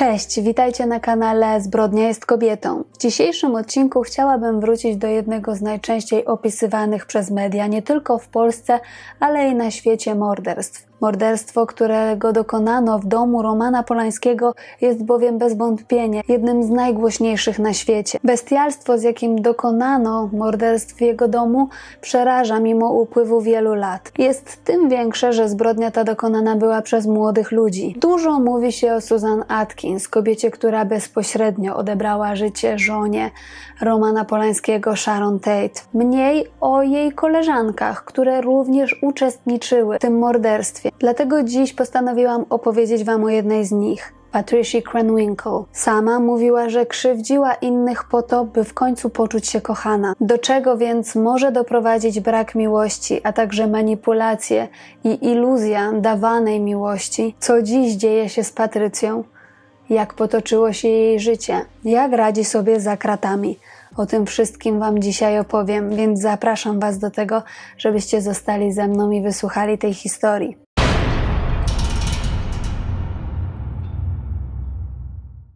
Cześć, witajcie na kanale Zbrodnia jest kobietą. W dzisiejszym odcinku chciałabym wrócić do jednego z najczęściej opisywanych przez media, nie tylko w Polsce, ale i na świecie morderstw. Morderstwo, którego dokonano w domu Romana Polańskiego, jest bowiem bez wątpienia jednym z najgłośniejszych na świecie. Bestialstwo, z jakim dokonano morderstw w jego domu, przeraża mimo upływu wielu lat. Jest tym większe, że zbrodnia ta dokonana była przez młodych ludzi. Dużo mówi się o Susan Atkins, kobiecie, która bezpośrednio odebrała życie żonie Romana Polańskiego, Sharon Tate. Mniej o jej koleżankach, które również uczestniczyły w tym morderstwie. Dlatego dziś postanowiłam opowiedzieć Wam o jednej z nich. Patricia Krenwinkel. Sama mówiła, że krzywdziła innych po to, by w końcu poczuć się kochana. Do czego więc może doprowadzić brak miłości, a także manipulacje i iluzja dawanej miłości? Co dziś dzieje się z Patrycją? Jak potoczyło się jej życie? Jak radzi sobie za kratami? O tym wszystkim Wam dzisiaj opowiem, więc zapraszam Was do tego, żebyście zostali ze mną i wysłuchali tej historii.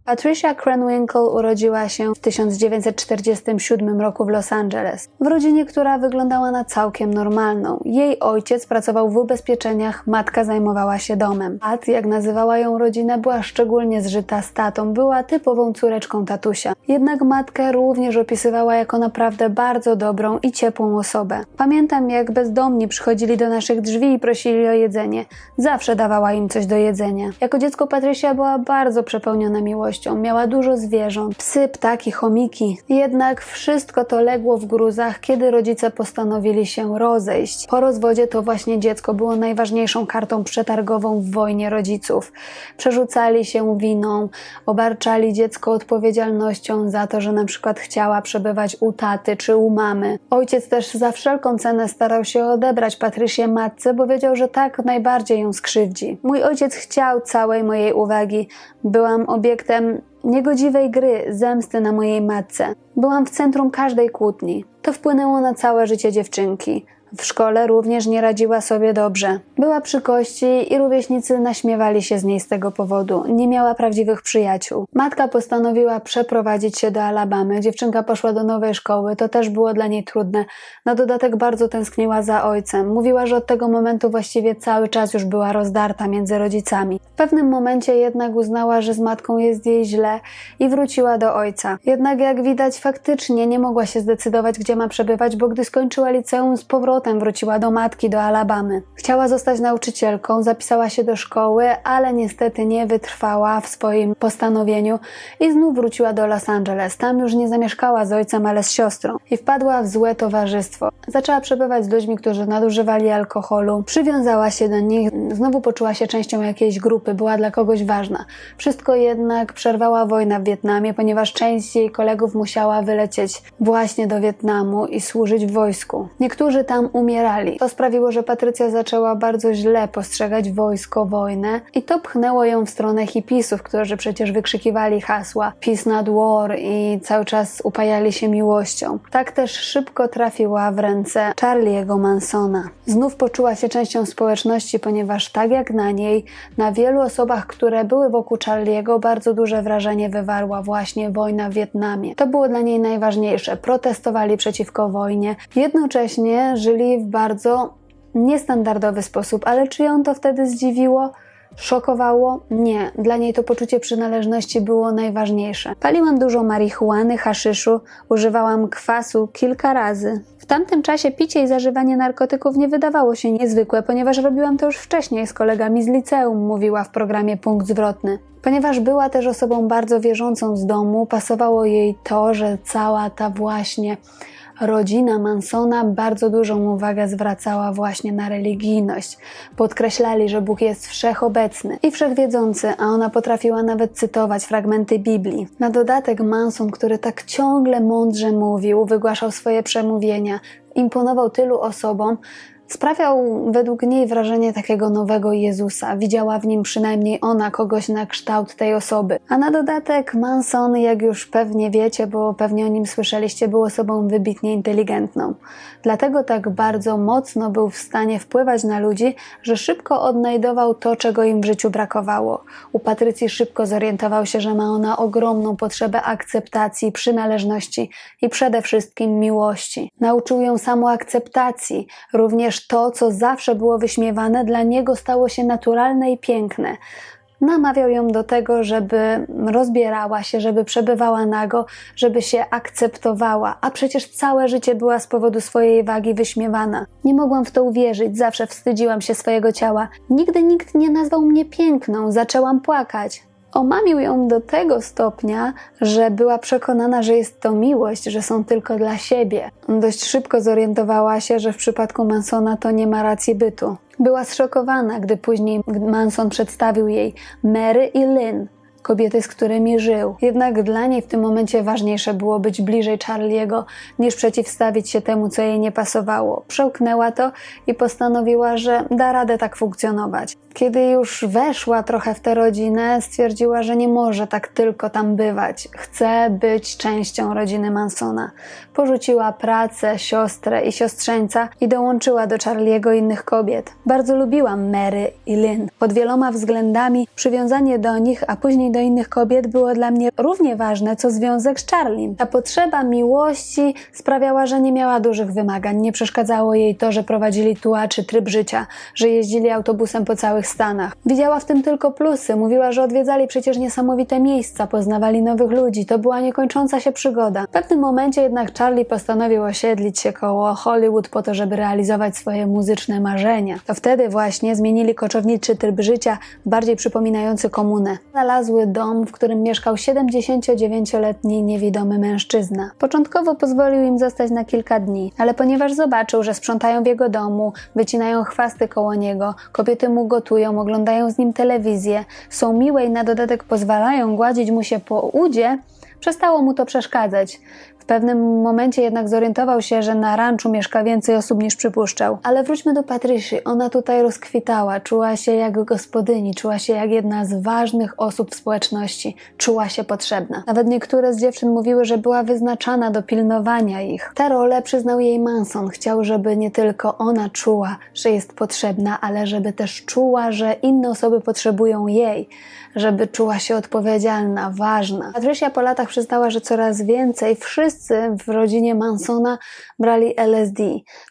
Patricia Krenwinkel urodziła się w 1947 roku w Los Angeles, w rodzinie, która wyglądała na całkiem normalną. Jej ojciec pracował w ubezpieczeniach, matka zajmowała się domem. Pat, jak nazywała ją rodzinę, była szczególnie zżyta z tatą, była typową córeczką tatusia. Jednak matkę również opisywała jako naprawdę bardzo dobrą i ciepłą osobę. Pamiętam, jak bezdomni przychodzili do naszych drzwi i prosili o jedzenie. Zawsze dawała im coś do jedzenia. Jako dziecko Patrycja była bardzo przepełniona miłością miała dużo zwierząt, psy, ptaki, chomiki. Jednak wszystko to legło w gruzach, kiedy rodzice postanowili się rozejść. Po rozwodzie to właśnie dziecko było najważniejszą kartą przetargową w wojnie rodziców. Przerzucali się winą, obarczali dziecko odpowiedzialnością za to, że na przykład chciała przebywać u taty czy u mamy. Ojciec też za wszelką cenę starał się odebrać Patrycję matce, bo wiedział, że tak najbardziej ją skrzywdzi. Mój ojciec chciał całej mojej uwagi. Byłam obiektem niegodziwej gry, zemsty na mojej matce. Byłam w centrum każdej kłótni. To wpłynęło na całe życie dziewczynki. W szkole również nie radziła sobie dobrze. Była przy kości i rówieśnicy naśmiewali się z niej z tego powodu. Nie miała prawdziwych przyjaciół. Matka postanowiła przeprowadzić się do Alabamy. Dziewczynka poszła do nowej szkoły. To też było dla niej trudne. Na dodatek bardzo tęskniła za ojcem. Mówiła, że od tego momentu właściwie cały czas już była rozdarta między rodzicami. W pewnym momencie jednak uznała, że z matką jest jej źle i wróciła do ojca. Jednak jak widać faktycznie nie mogła się zdecydować, gdzie ma przebywać, bo gdy skończyła liceum z powrotem wróciła do matki, do Alabamy. Chciała zostać nauczycielką, zapisała się do szkoły, ale niestety nie wytrwała w swoim postanowieniu i znów wróciła do Los Angeles. Tam już nie zamieszkała z ojcem, ale z siostrą. I wpadła w złe towarzystwo. Zaczęła przebywać z ludźmi, którzy nadużywali alkoholu. Przywiązała się do nich, znowu poczuła się częścią jakiejś grupy, była dla kogoś ważna. Wszystko jednak przerwała wojna w Wietnamie, ponieważ część jej kolegów musiała wylecieć właśnie do Wietnamu i służyć w wojsku. Niektórzy tam umierali. To sprawiło, że Patrycja zaczęła bardzo źle postrzegać wojsko, wojnę i to pchnęło ją w stronę hipisów, którzy przecież wykrzykiwali hasła Peace not war i cały czas upajali się miłością. Tak też szybko trafiła w ręce Charlie'ego Mansona. Znów poczuła się częścią społeczności, ponieważ tak jak na niej, na wielu osobach, które były wokół Charlie'ego, bardzo duże wrażenie wywarła właśnie wojna w Wietnamie. To było dla niej najważniejsze. Protestowali przeciwko wojnie, jednocześnie żyli w bardzo niestandardowy sposób, ale czy ją to wtedy zdziwiło? Szokowało? Nie. Dla niej to poczucie przynależności było najważniejsze. Paliłam dużo marihuany, haszyszu, używałam kwasu kilka razy. W tamtym czasie picie i zażywanie narkotyków nie wydawało się niezwykłe, ponieważ robiłam to już wcześniej z kolegami z liceum, mówiła w programie Punkt Zwrotny. Ponieważ była też osobą bardzo wierzącą z domu, pasowało jej to, że cała ta właśnie rodzina Mansona bardzo dużą uwagę zwracała właśnie na religijność. Podkreślali, że Bóg jest wszechobecny i wszechwiedzący, a ona potrafiła nawet cytować fragmenty Biblii. Na dodatek Manson, który tak ciągle mądrze mówił, wygłaszał swoje przemówienia, imponował tylu osobom, Sprawiał według niej wrażenie takiego nowego Jezusa. Widziała w nim przynajmniej ona kogoś na kształt tej osoby. A na dodatek Manson, jak już pewnie wiecie, bo pewnie o nim słyszeliście, był osobą wybitnie inteligentną. Dlatego tak bardzo mocno był w stanie wpływać na ludzi, że szybko odnajdował to, czego im w życiu brakowało. U Patrycji szybko zorientował się, że ma ona ogromną potrzebę akceptacji, przynależności i przede wszystkim miłości. Nauczył ją samoakceptacji, również to, co zawsze było wyśmiewane, dla niego stało się naturalne i piękne. Namawiał ją do tego, żeby rozbierała się, żeby przebywała nago, żeby się akceptowała, a przecież całe życie była z powodu swojej wagi wyśmiewana. Nie mogłam w to uwierzyć, zawsze wstydziłam się swojego ciała. Nigdy nikt nie nazwał mnie piękną, zaczęłam płakać. Omamił ją do tego stopnia, że była przekonana, że jest to miłość, że są tylko dla siebie. Dość szybko zorientowała się, że w przypadku Mansona to nie ma racji bytu. Była zszokowana, gdy później Manson przedstawił jej Mary i Lynn, kobiety, z którymi żył. Jednak dla niej w tym momencie ważniejsze było być bliżej Charliego, niż przeciwstawić się temu, co jej nie pasowało. Przełknęła to i postanowiła, że da radę tak funkcjonować. Kiedy już weszła trochę w tę rodzinę, stwierdziła, że nie może tak tylko tam bywać. Chce być częścią rodziny Mansona. Porzuciła pracę, siostrę i siostrzeńca i dołączyła do Charliego innych kobiet. Bardzo lubiłam Mary i Lynn. Pod wieloma względami przywiązanie do nich, a później do innych kobiet było dla mnie równie ważne, co związek z Charliem. Ta potrzeba miłości sprawiała, że nie miała dużych wymagań. Nie przeszkadzało jej to, że prowadzili tułaczy tryb życia, że jeździli autobusem po całych Stanach. Widziała w tym tylko plusy. Mówiła, że odwiedzali przecież niesamowite miejsca, poznawali nowych ludzi. To była niekończąca się przygoda. W pewnym momencie jednak Charlie postanowił osiedlić się koło Hollywood po to, żeby realizować swoje muzyczne marzenia. To wtedy właśnie zmienili koczowniczy tryb życia, bardziej przypominający komunę. Znalazły dom, w którym mieszkał 79-letni niewidomy mężczyzna. Początkowo pozwolił im zostać na kilka dni, ale ponieważ zobaczył, że sprzątają w jego domu, wycinają chwasty koło niego, kobiety mu gotują, oglądają z nim telewizję, są miłe i na dodatek pozwalają gładzić mu się po udzie, przestało mu to przeszkadzać. W pewnym momencie jednak zorientował się, że na ranczu mieszka więcej osób niż przypuszczał. Ale wróćmy do Patryszy. Ona tutaj rozkwitała, czuła się jak gospodyni, czuła się jak jedna z ważnych osób w społeczności, czuła się potrzebna. Nawet niektóre z dziewczyn mówiły, że była wyznaczana do pilnowania ich. Tę rolę przyznał jej Manson. Chciał, żeby nie tylko ona czuła, że jest potrzebna, ale żeby też czuła, że inne osoby potrzebują jej, żeby czuła się odpowiedzialna, ważna. Patrycja po latach przyznała, że coraz więcej wszyscy w rodzinie Mansona brali LSD.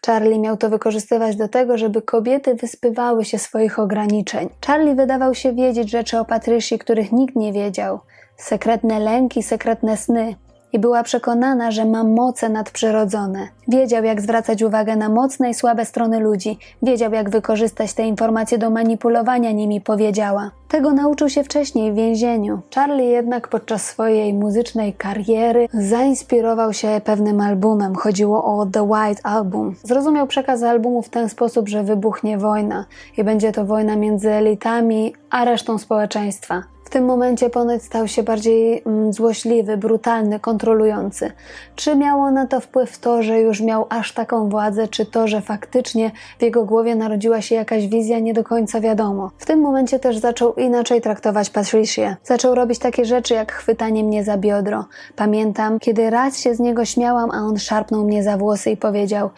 Charlie miał to wykorzystywać do tego, żeby kobiety wyspywały się swoich ograniczeń. Charlie wydawał się wiedzieć rzeczy o Patrycji, których nikt nie wiedział. Sekretne lęki, sekretne sny i była przekonana, że ma moce nadprzyrodzone. Wiedział, jak zwracać uwagę na mocne i słabe strony ludzi, wiedział, jak wykorzystać te informacje do manipulowania nimi, powiedziała. Tego nauczył się wcześniej w więzieniu. Charlie jednak podczas swojej muzycznej kariery zainspirował się pewnym albumem. Chodziło o The White Album. Zrozumiał przekaz albumu w ten sposób, że wybuchnie wojna i będzie to wojna między elitami a resztą społeczeństwa. Tym momencie ponoć stał się bardziej mm, złośliwy, brutalny, kontrolujący. Czy miało na to wpływ to, że już miał aż taką władzę, czy to, że faktycznie w jego głowie narodziła się jakaś wizja, nie do końca wiadomo. W tym momencie też zaczął inaczej traktować Patricię. Zaczął robić takie rzeczy jak chwytanie mnie za biodro. Pamiętam, kiedy raz się z niego śmiałam, a on szarpnął mnie za włosy i powiedział: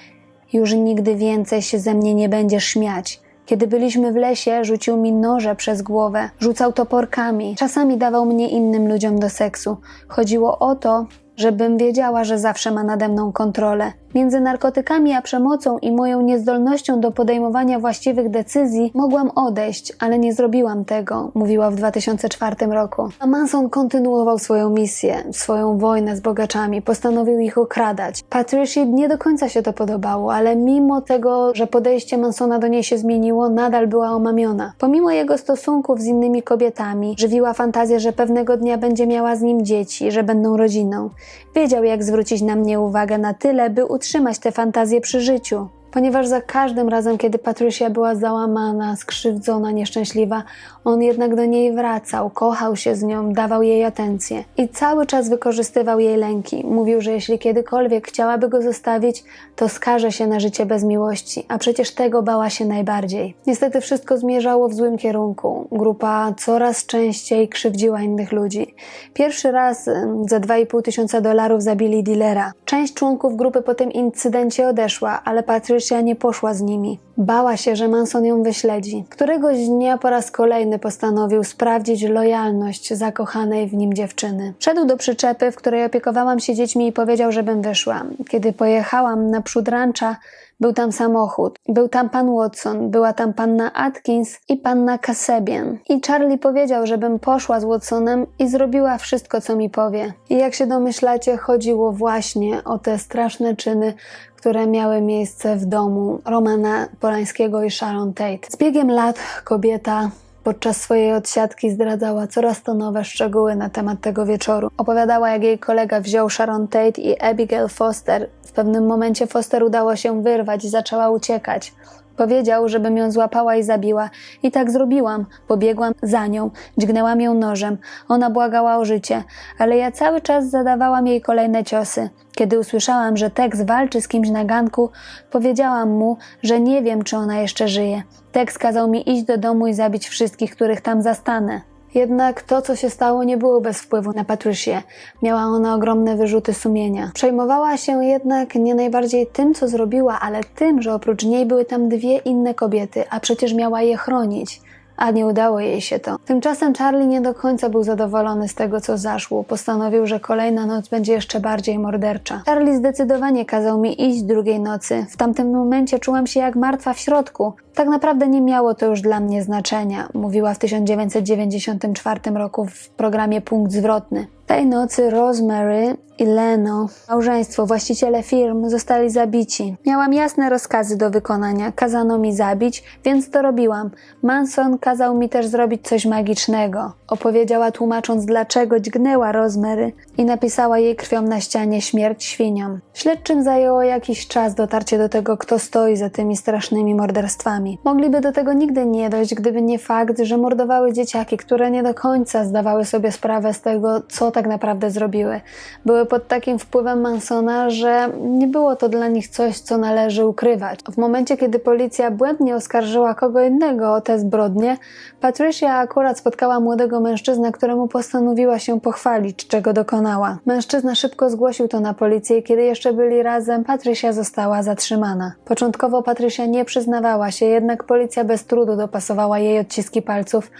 Już nigdy więcej się ze mnie nie będziesz śmiać. Kiedy byliśmy w lesie, rzucił mi noże przez głowę, rzucał toporkami, czasami dawał mnie innym ludziom do seksu. Chodziło o to, żebym wiedziała, że zawsze ma nade mną kontrolę. Między narkotykami a przemocą i moją niezdolnością do podejmowania właściwych decyzji mogłam odejść, ale nie zrobiłam tego, mówiła w 2004 roku. A Manson kontynuował swoją misję, swoją wojnę z bogaczami, postanowił ich okradać. Patricia nie do końca się to podobało, ale mimo tego, że podejście Mansona do niej się zmieniło, nadal była omamiona. Pomimo jego stosunków z innymi kobietami, żywiła fantazję, że pewnego dnia będzie miała z nim dzieci, że będą rodziną. Wiedział, jak zwrócić na mnie uwagę na tyle, by utrzymać tę fantazję przy życiu. Ponieważ za każdym razem, kiedy Patricia była załamana, skrzywdzona, nieszczęśliwa, on jednak do niej wracał, kochał się z nią, dawał jej atencję i cały czas wykorzystywał jej lęki. Mówił, że jeśli kiedykolwiek chciałaby go zostawić, to skaże się na życie bez miłości, a przecież tego bała się najbardziej. Niestety wszystko zmierzało w złym kierunku. Grupa coraz częściej krzywdziła innych ludzi. Pierwszy raz za 2,5 tysiąca dolarów zabili dealera. Część członków grupy po tym incydencie odeszła, ale Patricia nie poszła z nimi. Bała się, że Manson ją wyśledzi. Któregoś dnia po raz kolejny postanowił sprawdzić lojalność zakochanej w nim dziewczyny. Szedł do przyczepy, w której opiekowałam się dziećmi i powiedział, żebym wyszła. Kiedy pojechałam naprzód rancha, był tam samochód, był tam pan Watson, była tam panna Atkins i panna Kasebian. I Charlie powiedział, żebym poszła z Watsonem i zrobiła wszystko, co mi powie. I jak się domyślacie, chodziło właśnie o te straszne czyny, które miały miejsce w domu Romana Polańskiego i Sharon Tate. Z biegiem lat kobieta podczas swojej odsiadki zdradzała coraz to nowe szczegóły na temat tego wieczoru. Opowiadała, jak jej kolega wziął Sharon Tate i Abigail Foster. W pewnym momencie Foster udało się wyrwać i zaczęła uciekać. Powiedział, żebym ją złapała i zabiła. I tak zrobiłam. Pobiegłam za nią, dźgnęłam ją nożem. Ona błagała o życie, ale ja cały czas zadawałam jej kolejne ciosy. Kiedy usłyszałam, że Tex walczy z kimś na ganku, powiedziałam mu, że nie wiem, czy ona jeszcze żyje. Tex kazał mi iść do domu i zabić wszystkich, których tam zastanę. Jednak to, co się stało, nie było bez wpływu na Patricię. Miała ona ogromne wyrzuty sumienia. Przejmowała się jednak nie najbardziej tym, co zrobiła, ale tym, że oprócz niej były tam dwie inne kobiety, a przecież miała je chronić. A nie udało jej się to. Tymczasem Charlie nie do końca był zadowolony z tego, co zaszło. Postanowił, że kolejna noc będzie jeszcze bardziej mordercza. Charlie zdecydowanie kazał mi iść drugiej nocy. W tamtym momencie czułam się jak martwa w środku. Tak naprawdę nie miało to już dla mnie znaczenia, mówiła w 1994 roku w programie Punkt Zwrotny. Tej nocy Rosemary i Leno, małżeństwo, właściciele firm, zostali zabici. Miałam jasne rozkazy do wykonania. Kazano mi zabić, więc to robiłam. Manson kazał mi też zrobić coś magicznego. Opowiedziała tłumacząc, dlaczego dźgnęła Rosemary i napisała jej krwią na ścianie śmierć świniom. Śledczym zajęło jakiś czas dotarcie do tego, kto stoi za tymi strasznymi morderstwami. Mogliby do tego nigdy nie dojść, gdyby nie fakt, że mordowały dzieciaki, które nie do końca zdawały sobie sprawę z tego, co tak naprawdę zrobiły. Były pod takim wpływem Mansona, że nie było to dla nich coś, co należy ukrywać. W momencie, kiedy policja błędnie oskarżyła kogo innego o te zbrodnie, Patricia akurat spotkała młodego mężczyznę, któremu postanowiła się pochwalić, czego dokonała. Mężczyzna szybko zgłosił to na policję i kiedy jeszcze byli razem, Patricia została zatrzymana. Początkowo Patricia nie przyznawała się, jednak policja bez trudu dopasowała jej odciski palców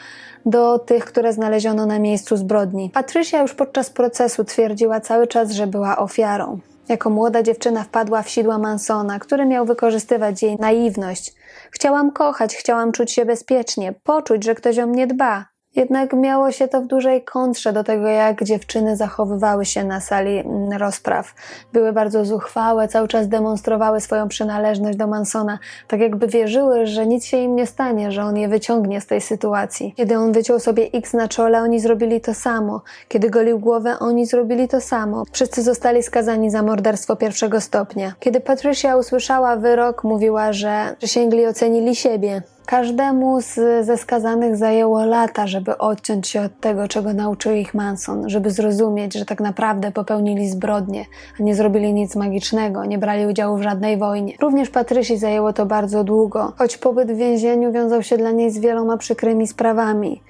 do tych, które znaleziono na miejscu zbrodni. Patrycja już podczas procesu twierdziła cały czas, że była ofiarą. Jako młoda dziewczyna wpadła w sidła Mansona, który miał wykorzystywać jej naiwność. Chciałam kochać, chciałam czuć się bezpiecznie, poczuć, że ktoś o mnie dba. Jednak miało się to w dużej kontrze do tego, jak dziewczyny zachowywały się na sali mm, rozpraw. Były bardzo zuchwałe, cały czas demonstrowały swoją przynależność do Mansona, tak jakby wierzyły, że nic się im nie stanie, że on je wyciągnie z tej sytuacji. Kiedy on wyciął sobie X na czole, oni zrobili to samo. Kiedy golił głowę, oni zrobili to samo. Wszyscy zostali skazani za morderstwo pierwszego stopnia. Kiedy Patricia usłyszała wyrok, mówiła, że przysięgli ocenili siebie. Każdemu z, ze skazanych zajęło lata, żeby odciąć się od tego, czego nauczył ich Manson, żeby zrozumieć, że tak naprawdę popełnili zbrodnie, a nie zrobili nic magicznego, nie brali udziału w żadnej wojnie. Również Patrysi zajęło to bardzo długo, choć pobyt w więzieniu wiązał się dla niej z wieloma przykrymi sprawami.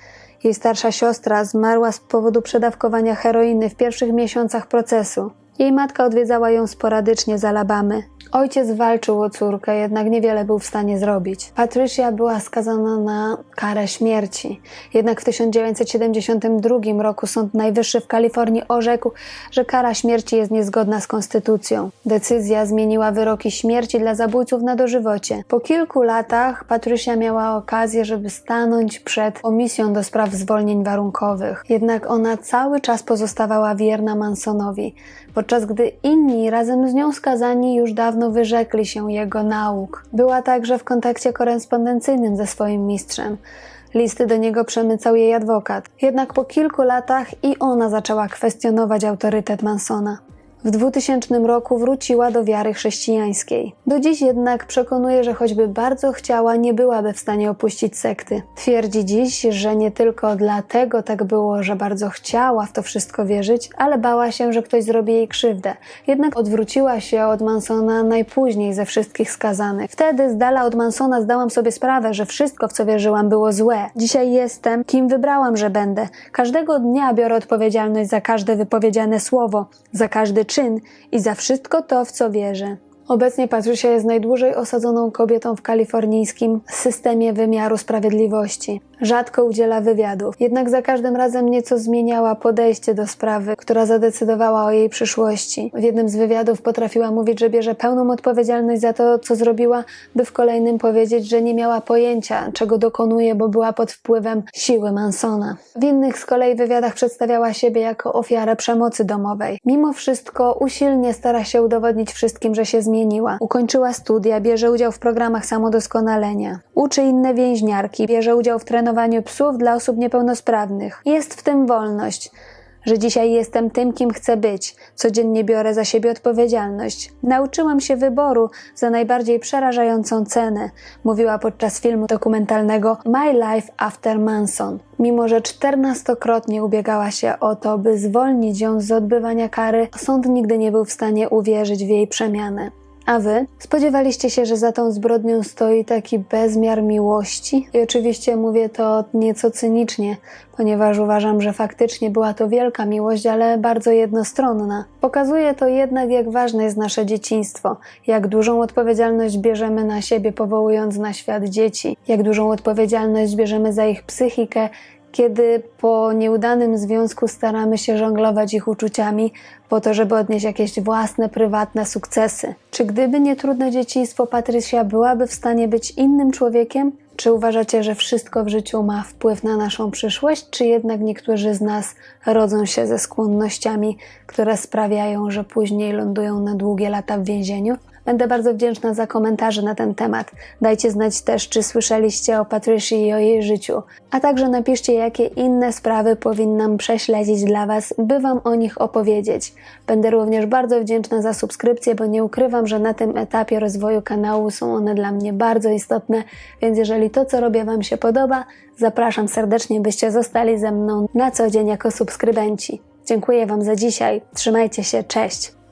Jej starsza siostra zmarła z powodu przedawkowania heroiny w pierwszych miesiącach procesu. Jej matka odwiedzała ją sporadycznie z Alabamy. Ojciec walczył o córkę, jednak niewiele był w stanie zrobić. Patricia była skazana na karę śmierci. Jednak w 1972 roku Sąd Najwyższy w Kalifornii orzekł, że kara śmierci jest niezgodna z konstytucją. Decyzja zmieniła wyroki śmierci dla zabójców na dożywocie. Po kilku latach Patricia miała okazję, żeby stanąć przed komisją do spraw zwolnień warunkowych. Jednak ona cały czas pozostawała wierna Mansonowi, podczas gdy inni razem z nią skazani już dawno wyrzekli się jego nauk. Była także w kontakcie korespondencyjnym ze swoim mistrzem. Listy do niego przemycał jej adwokat. Jednak po kilku latach i ona zaczęła kwestionować autorytet Mansona. W 2000 roku wróciła do wiary chrześcijańskiej. Do dziś jednak przekonuje, że choćby bardzo chciała, nie byłaby w stanie opuścić sekty. Twierdzi dziś, że nie tylko dlatego tak było, że bardzo chciała w to wszystko wierzyć, ale bała się, że ktoś zrobi jej krzywdę. Jednak odwróciła się od Mansona najpóźniej ze wszystkich skazanych. Wtedy z dala od Mansona zdałam sobie sprawę, że wszystko, w co wierzyłam, było złe. Dzisiaj jestem, kim wybrałam, że będę. Każdego dnia biorę odpowiedzialność za każde wypowiedziane słowo, za każdy czyn i za wszystko to, w co wierzę. Obecnie Patricia jest najdłużej osadzoną kobietą w kalifornijskim systemie wymiaru sprawiedliwości. Rzadko udziela wywiadów, jednak za każdym razem nieco zmieniała podejście do sprawy, która zadecydowała o jej przyszłości. W jednym z wywiadów potrafiła mówić, że bierze pełną odpowiedzialność za to, co zrobiła, by w kolejnym powiedzieć, że nie miała pojęcia, czego dokonuje, bo była pod wpływem siły Mansona. W innych z kolei wywiadach przedstawiała siebie jako ofiarę przemocy domowej. Mimo wszystko usilnie stara się udowodnić wszystkim, że się zmieniła. Ukończyła studia, bierze udział w programach samodoskonalenia. Uczy inne więźniarki, bierze udział w trenowaniu psów dla osób niepełnosprawnych. Jest w tym wolność że dzisiaj jestem tym, kim chcę być. Codziennie biorę za siebie odpowiedzialność. Nauczyłam się wyboru za najbardziej przerażającą cenę, mówiła podczas filmu dokumentalnego My Life After Manson. Mimo, że czternastokrotnie ubiegała się o to, by zwolnić ją z odbywania kary, sąd nigdy nie był w stanie uwierzyć w jej przemianę. A wy? Spodziewaliście się, że za tą zbrodnią stoi taki bezmiar miłości? I oczywiście mówię to nieco cynicznie, ponieważ uważam, że faktycznie była to wielka miłość, ale bardzo jednostronna. Pokazuje to jednak, jak ważne jest nasze dzieciństwo, jak dużą odpowiedzialność bierzemy na siebie, powołując na świat dzieci, jak dużą odpowiedzialność bierzemy za ich psychikę, kiedy po nieudanym związku staramy się żonglować ich uczuciami po to, żeby odnieść jakieś własne, prywatne sukcesy. Czy gdyby nie trudne dzieciństwo, Patrycja byłaby w stanie być innym człowiekiem? Czy uważacie, że wszystko w życiu ma wpływ na naszą przyszłość, czy jednak niektórzy z nas rodzą się ze skłonnościami, które sprawiają, że później lądują na długie lata w więzieniu? Będę bardzo wdzięczna za komentarze na ten temat. Dajcie znać też, czy słyszeliście o Patricji i o jej życiu. A także napiszcie, jakie inne sprawy powinnam prześledzić dla Was, by Wam o nich opowiedzieć. Będę również bardzo wdzięczna za subskrypcję, bo nie ukrywam, że na tym etapie rozwoju kanału są one dla mnie bardzo istotne, więc jeżeli to, co robię Wam się podoba, zapraszam serdecznie, byście zostali ze mną na co dzień jako subskrybenci. Dziękuję Wam za dzisiaj. Trzymajcie się, cześć!